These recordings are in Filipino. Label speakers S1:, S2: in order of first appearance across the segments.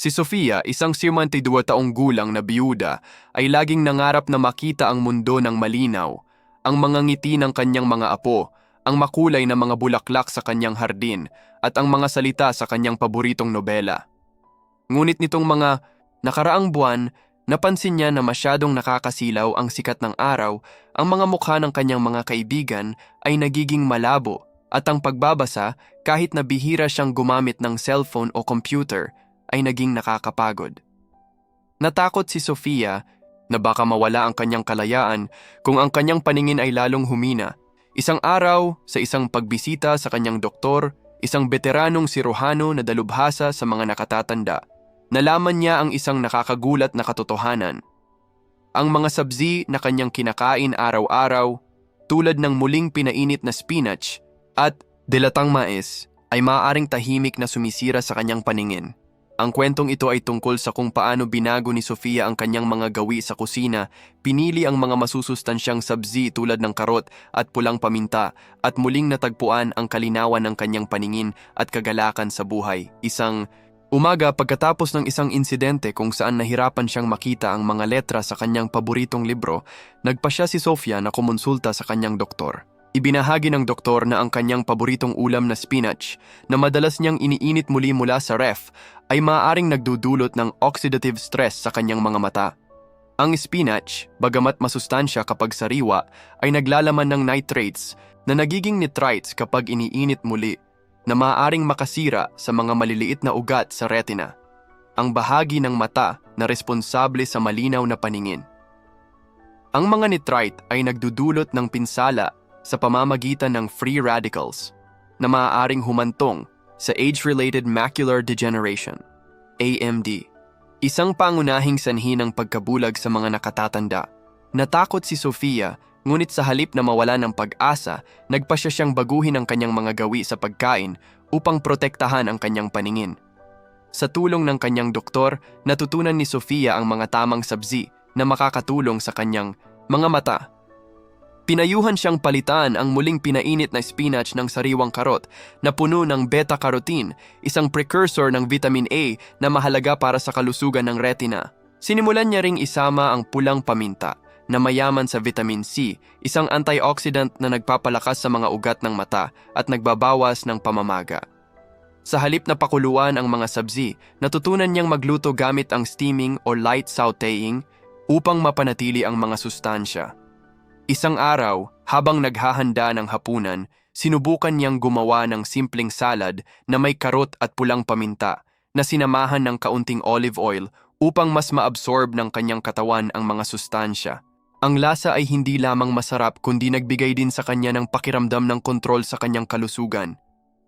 S1: Si Sofia, isang 52 taong gulang na biyuda, ay laging nangarap na makita ang mundo ng malinaw, ang mga ngiti ng kanyang mga apo, ang makulay na mga bulaklak sa kanyang hardin, at ang mga salita sa kanyang paboritong nobela. Ngunit nitong mga nakaraang buwan, napansin niya na masyadong nakakasilaw ang sikat ng araw, ang mga mukha ng kanyang mga kaibigan ay nagiging malabo, at ang pagbabasa, kahit na bihira siyang gumamit ng cellphone o computer, ay naging nakakapagod. Natakot si Sofia na baka mawala ang kanyang kalayaan kung ang kanyang paningin ay lalong humina. Isang araw, sa isang pagbisita sa kanyang doktor, isang veteranong siruhano na dalubhasa sa mga nakatatanda, nalaman niya ang isang nakakagulat na katotohanan. Ang mga sabzi na kanyang kinakain araw-araw, tulad ng muling pinainit na spinach at dilatang mais, ay maaaring tahimik na sumisira sa kanyang paningin. Ang kwentong ito ay tungkol sa kung paano binago ni Sofia ang kanyang mga gawi sa kusina, pinili ang mga masusustansyang sabzi tulad ng karot at pulang paminta, at muling natagpuan ang kalinawan ng kanyang paningin at kagalakan sa buhay. Isang umaga pagkatapos ng isang insidente kung saan nahirapan siyang makita ang mga letra sa kanyang paboritong libro, nagpa siya si Sofia na kumonsulta sa kanyang doktor. Ibinahagi ng doktor na ang kanyang paboritong ulam na spinach, na madalas niyang iniinit muli mula sa ref, ay maaaring nagdudulot ng oxidative stress sa kanyang mga mata. Ang spinach, bagamat masustansya kapag sariwa, ay naglalaman ng nitrates na nagiging nitrites kapag iniinit muli, na maaaring makasira sa mga maliliit na ugat sa retina. Ang bahagi ng mata na responsable sa malinaw na paningin. Ang mga nitrite ay nagdudulot ng pinsala sa pamamagitan ng free radicals na maaaring humantong sa age-related macular degeneration, AMD. Isang pangunahing sanhi ng pagkabulag sa mga nakatatanda. Natakot si Sofia, ngunit sa halip na mawala ng pag-asa, nagpasya siyang baguhin ang kanyang mga gawi sa pagkain upang protektahan ang kanyang paningin. Sa tulong ng kanyang doktor, natutunan ni Sofia ang mga tamang sabzi na makakatulong sa kanyang mga mata Pinayuhan siyang palitan ang muling pinainit na spinach ng sariwang karot na puno ng beta-carotene, isang precursor ng vitamin A na mahalaga para sa kalusugan ng retina. Sinimulan niya ring isama ang pulang paminta na mayaman sa vitamin C, isang antioxidant na nagpapalakas sa mga ugat ng mata at nagbabawas ng pamamaga. Sa halip na pakuluan ang mga sabzi, natutunan niyang magluto gamit ang steaming o light sautéing upang mapanatili ang mga sustansya. Isang araw, habang naghahanda ng hapunan, sinubukan niyang gumawa ng simpleng salad na may karot at pulang paminta na sinamahan ng kaunting olive oil upang mas maabsorb ng kanyang katawan ang mga sustansya. Ang lasa ay hindi lamang masarap kundi nagbigay din sa kanya ng pakiramdam ng kontrol sa kanyang kalusugan.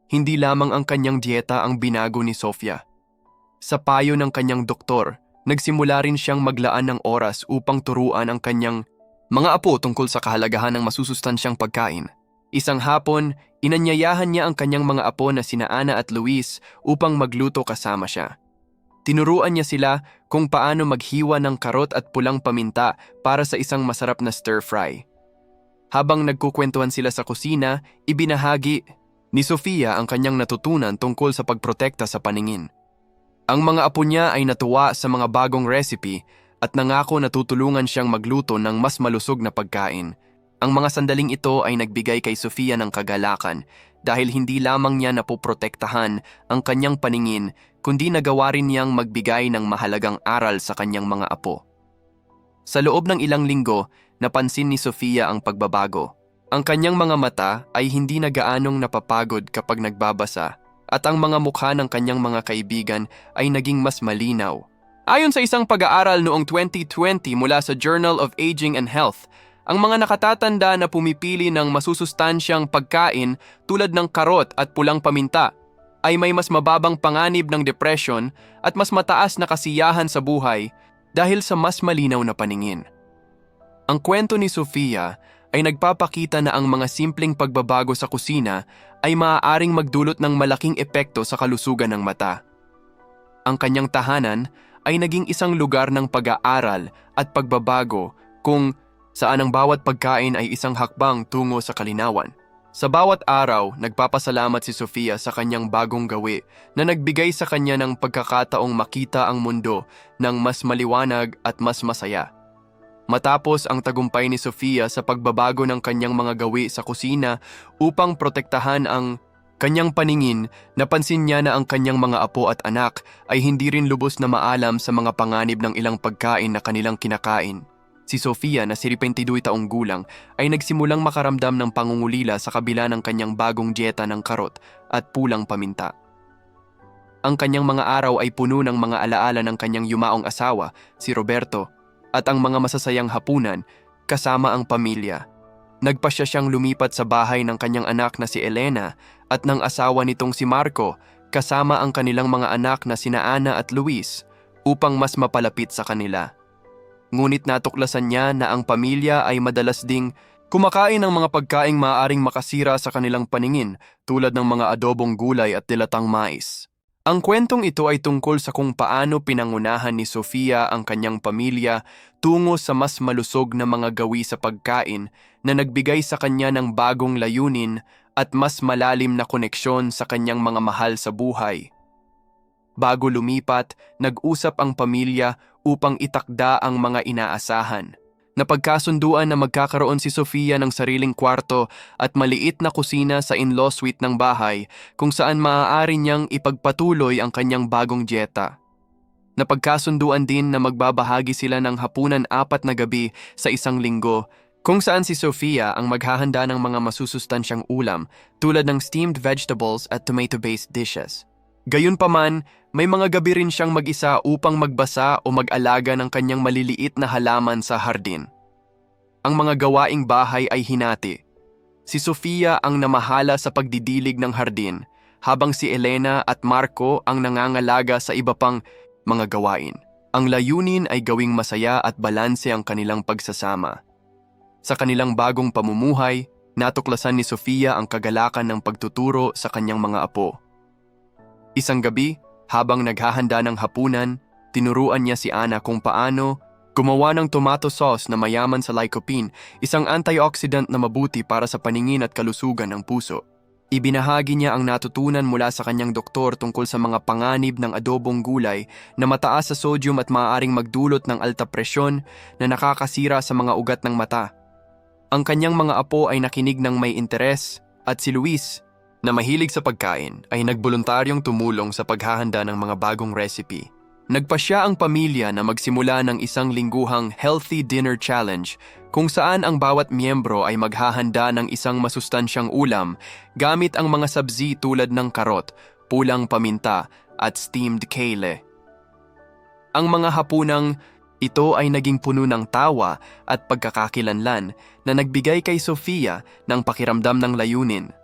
S1: Hindi lamang ang kanyang dieta ang binago ni Sofia. Sa payo ng kanyang doktor, nagsimula rin siyang maglaan ng oras upang turuan ang kanyang mga apo tungkol sa kahalagahan ng masusustansyang pagkain. Isang hapon, inanyayahan niya ang kanyang mga apo na sina Ana at Luis upang magluto kasama siya. Tinuruan niya sila kung paano maghiwa ng karot at pulang paminta para sa isang masarap na stir-fry. Habang nagkukwentuhan sila sa kusina, ibinahagi ni Sofia ang kanyang natutunan tungkol sa pagprotekta sa paningin. Ang mga apo niya ay natuwa sa mga bagong recipe at nangako na tutulungan siyang magluto ng mas malusog na pagkain. Ang mga sandaling ito ay nagbigay kay Sofia ng kagalakan dahil hindi lamang niya napoprotektahan ang kanyang paningin kundi nagawa rin niyang magbigay ng mahalagang aral sa kanyang mga apo. Sa loob ng ilang linggo, napansin ni Sofia ang pagbabago. Ang kanyang mga mata ay hindi na gaanong napapagod kapag nagbabasa at ang mga mukha ng kanyang mga kaibigan ay naging mas malinaw Ayon sa isang pag-aaral noong 2020 mula sa Journal of Aging and Health, ang mga nakatatanda na pumipili ng masusustansyang pagkain tulad ng karot at pulang paminta ay may mas mababang panganib ng depression at mas mataas na kasiyahan sa buhay dahil sa mas malinaw na paningin. Ang kwento ni Sofia ay nagpapakita na ang mga simpleng pagbabago sa kusina ay maaaring magdulot ng malaking epekto sa kalusugan ng mata. Ang kanyang tahanan ay naging isang lugar ng pag-aaral at pagbabago kung saan ang bawat pagkain ay isang hakbang tungo sa kalinawan. Sa bawat araw, nagpapasalamat si Sofia sa kanyang bagong gawi na nagbigay sa kanya ng pagkakataong makita ang mundo ng mas maliwanag at mas masaya. Matapos ang tagumpay ni Sofia sa pagbabago ng kanyang mga gawi sa kusina upang protektahan ang kanyang paningin, napansin niya na ang kanyang mga apo at anak ay hindi rin lubos na maalam sa mga panganib ng ilang pagkain na kanilang kinakain. Si Sofia na 72 taong gulang ay nagsimulang makaramdam ng pangungulila sa kabila ng kanyang bagong dieta ng karot at pulang paminta. Ang kanyang mga araw ay puno ng mga alaala ng kanyang yumaong asawa, si Roberto, at ang mga masasayang hapunan kasama ang pamilya. Nagpasya siyang lumipat sa bahay ng kanyang anak na si Elena at ng asawa nitong si Marco kasama ang kanilang mga anak na sina Ana at Luis upang mas mapalapit sa kanila. Ngunit natuklasan niya na ang pamilya ay madalas ding kumakain ng mga pagkaing maaaring makasira sa kanilang paningin tulad ng mga adobong gulay at dilatang mais. Ang kwentong ito ay tungkol sa kung paano pinangunahan ni Sofia ang kanyang pamilya tungo sa mas malusog na mga gawi sa pagkain na nagbigay sa kanya ng bagong layunin at mas malalim na koneksyon sa kanyang mga mahal sa buhay. Bago lumipat, nag-usap ang pamilya upang itakda ang mga inaasahan. Napagkasunduan na magkakaroon si Sofia ng sariling kwarto at maliit na kusina sa in-law suite ng bahay kung saan maaari niyang ipagpatuloy ang kanyang bagong dieta. Napagkasunduan din na magbabahagi sila ng hapunan apat na gabi sa isang linggo kung saan si Sofia ang maghahanda ng mga masusustansyang ulam tulad ng steamed vegetables at tomato-based dishes. Gayunpaman, may mga gabi rin siyang mag-isa upang magbasa o mag-alaga ng kanyang maliliit na halaman sa hardin. Ang mga gawaing bahay ay hinati. Si Sofia ang namahala sa pagdidilig ng hardin, habang si Elena at Marco ang nangangalaga sa iba pang mga gawain. Ang layunin ay gawing masaya at balanse ang kanilang pagsasama. Sa kanilang bagong pamumuhay, natuklasan ni Sofia ang kagalakan ng pagtuturo sa kanyang mga apo. Isang gabi, habang naghahanda ng hapunan, tinuruan niya si Ana kung paano gumawa ng tomato sauce na mayaman sa lycopene, isang antioxidant na mabuti para sa paningin at kalusugan ng puso. Ibinahagi niya ang natutunan mula sa kanyang doktor tungkol sa mga panganib ng adobong gulay na mataas sa sodium at maaaring magdulot ng alta presyon na nakakasira sa mga ugat ng mata. Ang kanyang mga apo ay nakinig ng may interes at si Luis na mahilig sa pagkain ay nagboluntaryong tumulong sa paghahanda ng mga bagong recipe. Nagpasya ang pamilya na magsimula ng isang lingguhang Healthy Dinner Challenge kung saan ang bawat miyembro ay maghahanda ng isang masustansyang ulam gamit ang mga sabzi tulad ng karot, pulang paminta at steamed kale. Ang mga hapunang ito ay naging puno ng tawa at pagkakakilanlan na nagbigay kay Sofia ng pakiramdam ng layunin –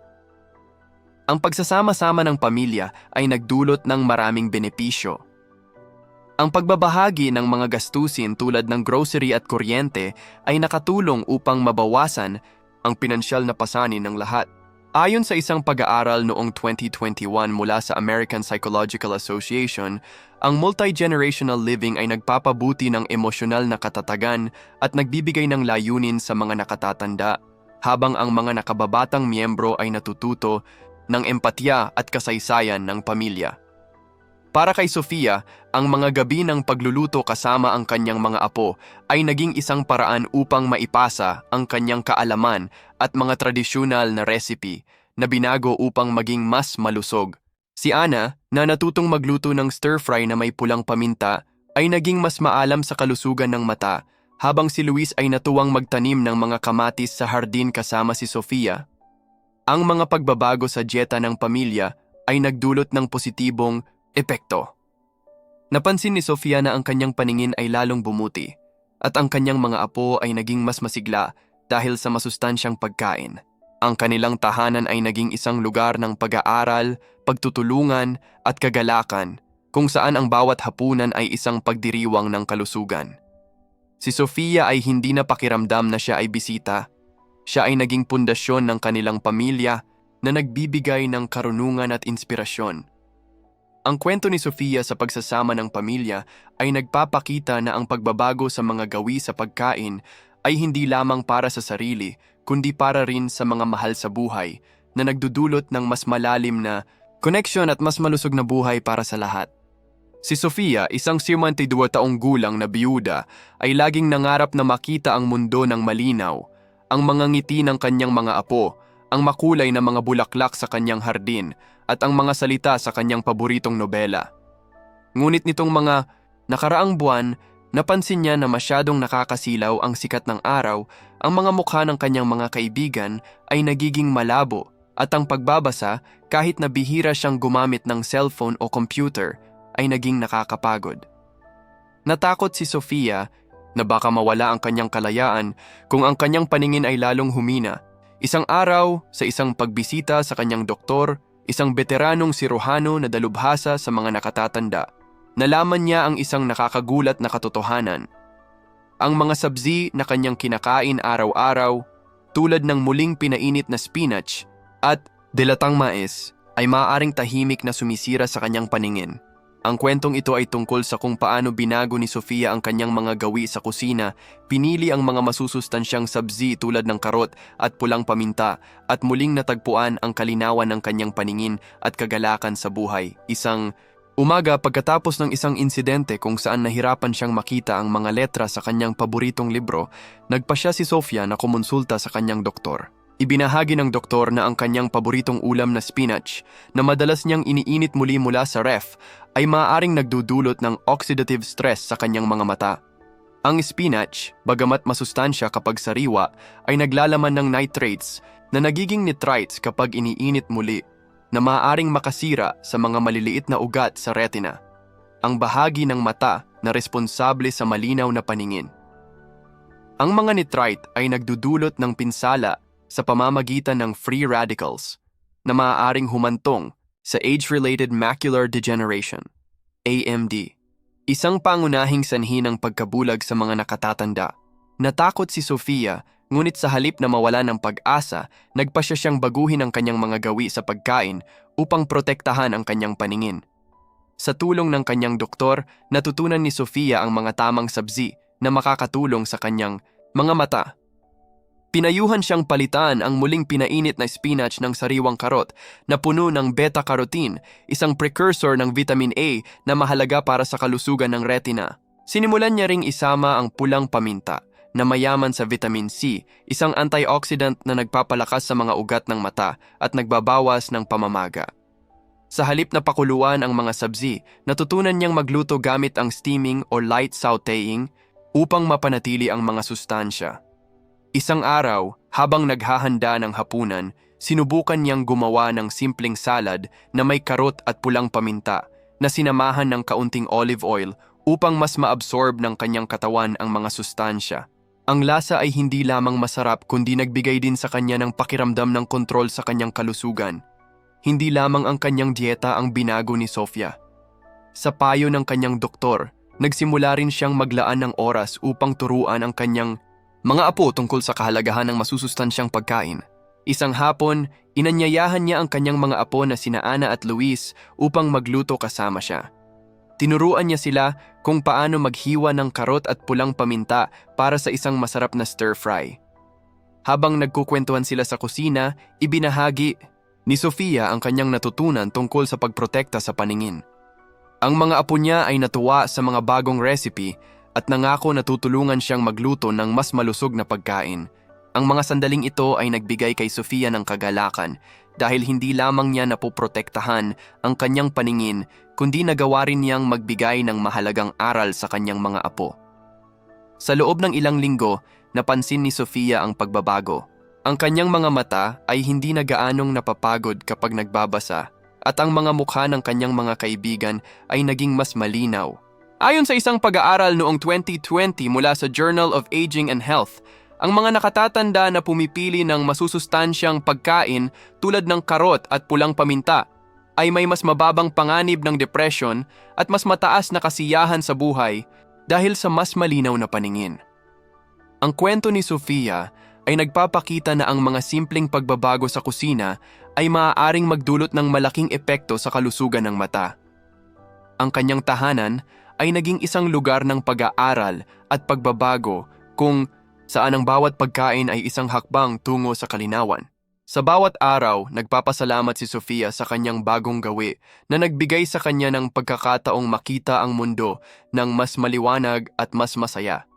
S1: ang pagsasama-sama ng pamilya ay nagdulot ng maraming benepisyo. Ang pagbabahagi ng mga gastusin tulad ng grocery at kuryente ay nakatulong upang mabawasan ang pinansyal na pasanin ng lahat. Ayon sa isang pag-aaral noong 2021 mula sa American Psychological Association, ang multi-generational living ay nagpapabuti ng emosyonal na katatagan at nagbibigay ng layunin sa mga nakatatanda, habang ang mga nakababatang miyembro ay natututo ng empatya at kasaysayan ng pamilya. Para kay Sofia, ang mga gabi ng pagluluto kasama ang kanyang mga apo ay naging isang paraan upang maipasa ang kanyang kaalaman at mga tradisyonal na recipe na binago upang maging mas malusog. Si Ana, na natutong magluto ng stir-fry na may pulang paminta, ay naging mas maalam sa kalusugan ng mata, habang si Luis ay natuwang magtanim ng mga kamatis sa hardin kasama si Sofia ang mga pagbabago sa dieta ng pamilya ay nagdulot ng positibong epekto. Napansin ni Sofia na ang kanyang paningin ay lalong bumuti at ang kanyang mga apo ay naging mas masigla dahil sa masustansyang pagkain. Ang kanilang tahanan ay naging isang lugar ng pag-aaral, pagtutulungan at kagalakan kung saan ang bawat hapunan ay isang pagdiriwang ng kalusugan. Si Sofia ay hindi na pakiramdam na siya ay bisita siya ay naging pundasyon ng kanilang pamilya na nagbibigay ng karunungan at inspirasyon. Ang kwento ni Sofia sa pagsasama ng pamilya ay nagpapakita na ang pagbabago sa mga gawi sa pagkain ay hindi lamang para sa sarili, kundi para rin sa mga mahal sa buhay na nagdudulot ng mas malalim na connection at mas malusog na buhay para sa lahat. Si Sofia, isang 52 taong gulang na biyuda, ay laging nangarap na makita ang mundo ng malinaw, ang mga ngiti ng kanyang mga apo, ang makulay na mga bulaklak sa kanyang hardin, at ang mga salita sa kanyang paboritong nobela. Ngunit nitong mga nakaraang buwan, napansin niya na masyadong nakakasilaw ang sikat ng araw, ang mga mukha ng kanyang mga kaibigan ay nagiging malabo, at ang pagbabasa, kahit na bihira siyang gumamit ng cellphone o computer, ay naging nakakapagod. Natakot si Sofia na baka mawala ang kanyang kalayaan kung ang kanyang paningin ay lalong humina. Isang araw, sa isang pagbisita sa kanyang doktor, isang veteranong siruhano na dalubhasa sa mga nakatatanda, nalaman niya ang isang nakakagulat na katotohanan. Ang mga sabzi na kanyang kinakain araw-araw, tulad ng muling pinainit na spinach at dilatang mais, ay maaaring tahimik na sumisira sa kanyang paningin. Ang kwentong ito ay tungkol sa kung paano binago ni Sofia ang kanyang mga gawi sa kusina, pinili ang mga masusustansyang sabzi tulad ng karot at pulang paminta, at muling natagpuan ang kalinawan ng kanyang paningin at kagalakan sa buhay. Isang umaga pagkatapos ng isang insidente kung saan nahirapan siyang makita ang mga letra sa kanyang paboritong libro, nagpa siya si Sofia na kumonsulta sa kanyang doktor. Ibinahagi ng doktor na ang kanyang paboritong ulam na spinach na madalas niyang iniinit muli mula sa ref ay maaaring nagdudulot ng oxidative stress sa kanyang mga mata. Ang spinach, bagamat masustansya kapag sariwa, ay naglalaman ng nitrates na nagiging nitrites kapag iniinit muli na maaaring makasira sa mga maliliit na ugat sa retina, ang bahagi ng mata na responsable sa malinaw na paningin. Ang mga nitrite ay nagdudulot ng pinsala sa pamamagitan ng free radicals na maaaring humantong sa age-related macular degeneration, AMD. Isang pangunahing sanhi ng pagkabulag sa mga nakatatanda. Natakot si Sofia, ngunit sa halip na mawala ng pag-asa, nagpa siya siyang baguhin ang kanyang mga gawi sa pagkain upang protektahan ang kanyang paningin. Sa tulong ng kanyang doktor, natutunan ni Sofia ang mga tamang sabzi na makakatulong sa kanyang mga mata Pinayuhan siyang palitan ang muling pinainit na spinach ng sariwang karot na puno ng beta-carotene, isang precursor ng vitamin A na mahalaga para sa kalusugan ng retina. Sinimulan niya ring isama ang pulang paminta na mayaman sa vitamin C, isang antioxidant na nagpapalakas sa mga ugat ng mata at nagbabawas ng pamamaga. Sa halip na pakuluan ang mga sabzi, natutunan niyang magluto gamit ang steaming o light sautéing upang mapanatili ang mga sustansya. Isang araw, habang naghahanda ng hapunan, sinubukan niyang gumawa ng simpleng salad na may karot at pulang paminta na sinamahan ng kaunting olive oil upang mas maabsorb ng kanyang katawan ang mga sustansya. Ang lasa ay hindi lamang masarap kundi nagbigay din sa kanya ng pakiramdam ng kontrol sa kanyang kalusugan. Hindi lamang ang kanyang dieta ang binago ni Sofia. Sa payo ng kanyang doktor, nagsimula rin siyang maglaan ng oras upang turuan ang kanyang mga apo tungkol sa kahalagahan ng masusustansyang pagkain. Isang hapon, inanyayahan niya ang kanyang mga apo na sina Ana at Luis upang magluto kasama siya. Tinuruan niya sila kung paano maghiwa ng karot at pulang paminta para sa isang masarap na stir-fry. Habang nagkukwentuhan sila sa kusina, ibinahagi ni Sofia ang kanyang natutunan tungkol sa pagprotekta sa paningin. Ang mga apo niya ay natuwa sa mga bagong recipe at nangako na tutulungan siyang magluto ng mas malusog na pagkain. Ang mga sandaling ito ay nagbigay kay Sofia ng kagalakan dahil hindi lamang niya napoprotektahan ang kanyang paningin kundi nagawa rin niyang magbigay ng mahalagang aral sa kanyang mga apo. Sa loob ng ilang linggo, napansin ni Sofia ang pagbabago. Ang kanyang mga mata ay hindi na gaanong napapagod kapag nagbabasa at ang mga mukha ng kanyang mga kaibigan ay naging mas malinaw Ayon sa isang pag-aaral noong 2020 mula sa Journal of Aging and Health, ang mga nakatatanda na pumipili ng masusustansyang pagkain tulad ng karot at pulang paminta ay may mas mababang panganib ng depression at mas mataas na kasiyahan sa buhay dahil sa mas malinaw na paningin. Ang kwento ni Sofia ay nagpapakita na ang mga simpleng pagbabago sa kusina ay maaaring magdulot ng malaking epekto sa kalusugan ng mata. Ang kanyang tahanan ay naging isang lugar ng pag-aaral at pagbabago kung saan ang bawat pagkain ay isang hakbang tungo sa kalinawan. Sa bawat araw, nagpapasalamat si Sofia sa kanyang bagong gawi na nagbigay sa kanya ng pagkakataong makita ang mundo ng mas maliwanag at mas masaya.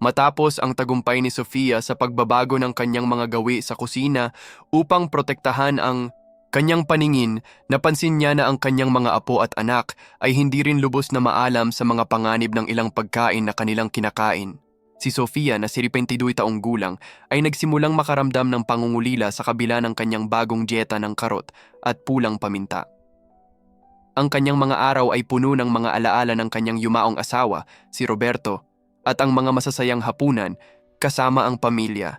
S1: Matapos ang tagumpay ni Sofia sa pagbabago ng kanyang mga gawi sa kusina upang protektahan ang kanyang paningin, napansin niya na ang kanyang mga apo at anak ay hindi rin lubos na maalam sa mga panganib ng ilang pagkain na kanilang kinakain. Si Sofia na 72 taong gulang ay nagsimulang makaramdam ng pangungulila sa kabila ng kanyang bagong dieta ng karot at pulang paminta. Ang kanyang mga araw ay puno ng mga alaala ng kanyang yumaong asawa, si Roberto, at ang mga masasayang hapunan kasama ang pamilya.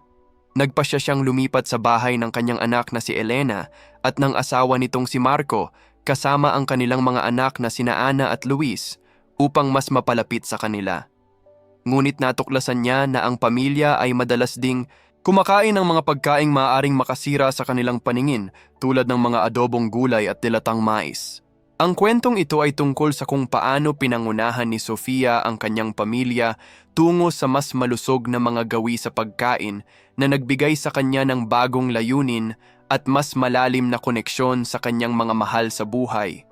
S1: Nagpasya siyang lumipat sa bahay ng kanyang anak na si Elena at ng asawa nitong si Marco kasama ang kanilang mga anak na sina Ana at Luis upang mas mapalapit sa kanila. Ngunit natuklasan niya na ang pamilya ay madalas ding kumakain ng mga pagkaing maaaring makasira sa kanilang paningin tulad ng mga adobong gulay at dilatang mais. Ang kwentong ito ay tungkol sa kung paano pinangunahan ni Sofia ang kanyang pamilya tungo sa mas malusog na mga gawi sa pagkain na nagbigay sa kanya ng bagong layunin at mas malalim na koneksyon sa kanyang mga mahal sa buhay.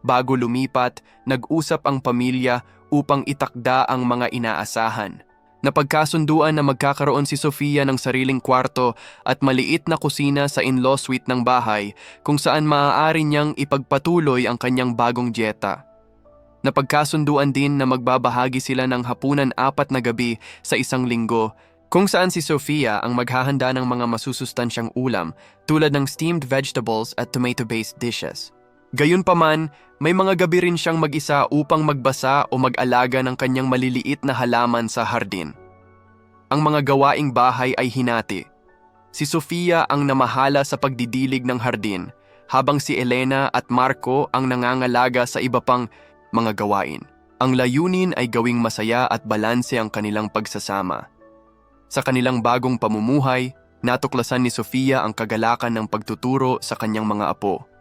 S1: Bago lumipat, nag-usap ang pamilya upang itakda ang mga inaasahan. Napagkasunduan na magkakaroon si Sofia ng sariling kwarto at maliit na kusina sa in-law suite ng bahay kung saan maaari niyang ipagpatuloy ang kanyang bagong dieta. Napagkasunduan din na magbabahagi sila ng hapunan apat na gabi sa isang linggo kung saan si Sofia ang maghahanda ng mga masusustansyang ulam tulad ng steamed vegetables at tomato-based dishes. Gayunpaman, may mga gabi rin siyang mag-isa upang magbasa o mag-alaga ng kanyang maliliit na halaman sa hardin. Ang mga gawaing bahay ay hinati. Si Sofia ang namahala sa pagdidilig ng hardin, habang si Elena at Marco ang nangangalaga sa iba pang mga gawain. Ang layunin ay gawing masaya at balanse ang kanilang pagsasama. Sa kanilang bagong pamumuhay, natuklasan ni Sofia ang kagalakan ng pagtuturo sa kanyang mga apo.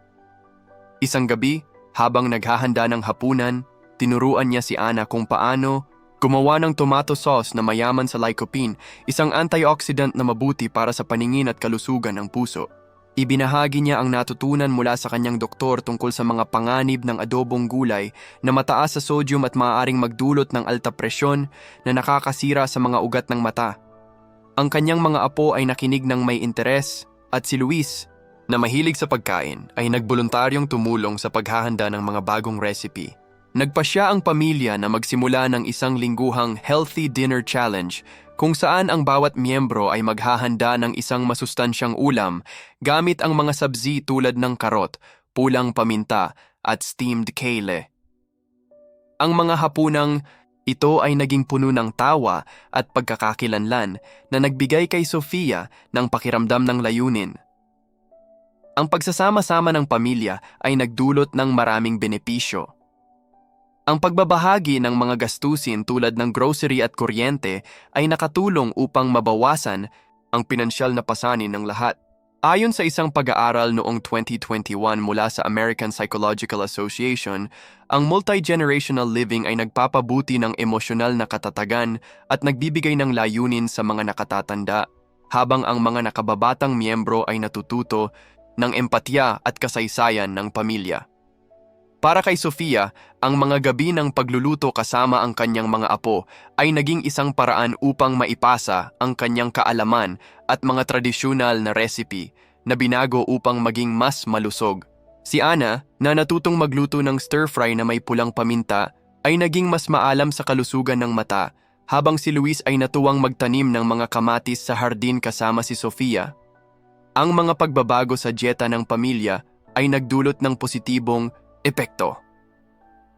S1: Isang gabi, habang naghahanda ng hapunan, tinuruan niya si Ana kung paano gumawa ng tomato sauce na mayaman sa lycopene, isang antioxidant na mabuti para sa paningin at kalusugan ng puso. Ibinahagi niya ang natutunan mula sa kanyang doktor tungkol sa mga panganib ng adobong gulay na mataas sa sodium at maaaring magdulot ng alta presyon na nakakasira sa mga ugat ng mata. Ang kanyang mga apo ay nakinig ng may interes at si Luis na mahilig sa pagkain ay nagboluntaryong tumulong sa paghahanda ng mga bagong recipe. Nagpasya ang pamilya na magsimula ng isang lingguhang Healthy Dinner Challenge kung saan ang bawat miyembro ay maghahanda ng isang masustansyang ulam gamit ang mga sabzi tulad ng karot, pulang paminta at steamed kale. Ang mga hapunang ito ay naging puno ng tawa at pagkakakilanlan na nagbigay kay Sofia ng pakiramdam ng layunin. Ang pagsasama-sama ng pamilya ay nagdulot ng maraming benepisyo. Ang pagbabahagi ng mga gastusin tulad ng grocery at kuryente ay nakatulong upang mabawasan ang pinansyal na pasanin ng lahat. Ayon sa isang pag-aaral noong 2021 mula sa American Psychological Association, ang multi-generational living ay nagpapabuti ng emosyonal na katatagan at nagbibigay ng layunin sa mga nakatatanda, habang ang mga nakababatang miyembro ay natututo ng empatya at kasaysayan ng pamilya. Para kay Sofia, ang mga gabi ng pagluluto kasama ang kanyang mga apo ay naging isang paraan upang maipasa ang kanyang kaalaman at mga tradisyonal na recipe na binago upang maging mas malusog. Si Ana, na natutong magluto ng stir-fry na may pulang paminta, ay naging mas maalam sa kalusugan ng mata, habang si Luis ay natuwang magtanim ng mga kamatis sa hardin kasama si Sofia ang mga pagbabago sa dieta ng pamilya ay nagdulot ng positibong epekto.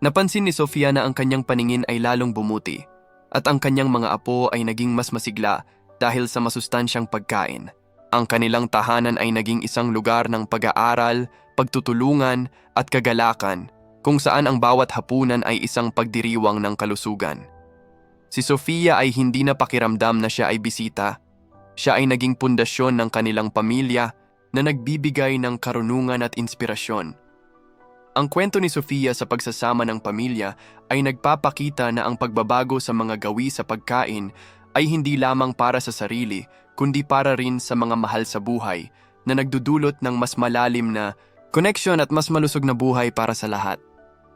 S1: Napansin ni Sofia na ang kanyang paningin ay lalong bumuti at ang kanyang mga apo ay naging mas masigla dahil sa masustansyang pagkain. Ang kanilang tahanan ay naging isang lugar ng pag-aaral, pagtutulungan at kagalakan kung saan ang bawat hapunan ay isang pagdiriwang ng kalusugan. Si Sofia ay hindi na pakiramdam na siya ay bisita siya ay naging pundasyon ng kanilang pamilya na nagbibigay ng karunungan at inspirasyon. Ang kwento ni Sofia sa pagsasama ng pamilya ay nagpapakita na ang pagbabago sa mga gawi sa pagkain ay hindi lamang para sa sarili, kundi para rin sa mga mahal sa buhay na nagdudulot ng mas malalim na koneksyon at mas malusog na buhay para sa lahat.